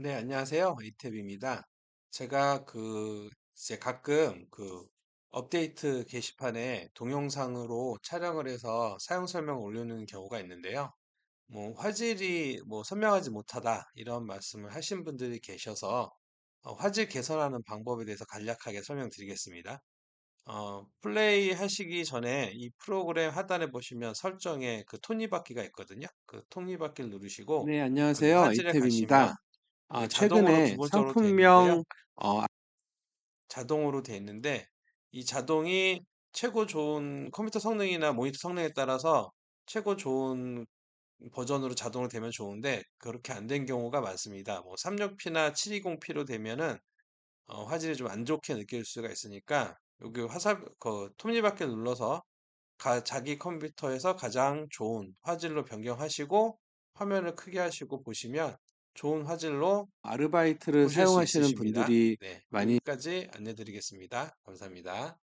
네, 안녕하세요. 이태비입니다. 제가 그 이제 가끔 그 업데이트 게시판에 동영상으로 촬영을 해서 사용 설명을 올려놓는 경우가 있는데요. 뭐 화질이 뭐 선명하지 못하다 이런 말씀을 하신 분들이 계셔서 어, 화질 개선하는 방법에 대해서 간략하게 설명드리겠습니다. 어, 플레이 하시기 전에 이 프로그램 하단에 보시면 설정에 그 톱니바퀴가 있거든요. 그 톱니바퀴를 누르시고 네, 안녕하세요. 화질에 가시면 이태비입니다. 아, 이게 자동으로 최근에 기본적으로 되어 있는데요. 상품명, 어, 자동으로 되어 있는데 이 자동이 최고 좋은 컴퓨터 성능이나 모니터 성능에 따라서 최고 좋은 버전으로 자동으로 되면 좋은데 그렇게 안 된 경우가 많습니다. 뭐 360p나 720p로 되면은 어, 화질이 좀 안 좋게 느낄 수가 있으니까 여기 화살 그 톱니바퀴 눌러서 가- 자기 컴퓨터에서 가장 좋은 화질로 변경하시고 화면을 크게 하시고 보시면 좋은 화질로 아르바이트를 사용하시는. 분들이 네, 많이 여기까지 안내 드리겠습니다. 감사합니다.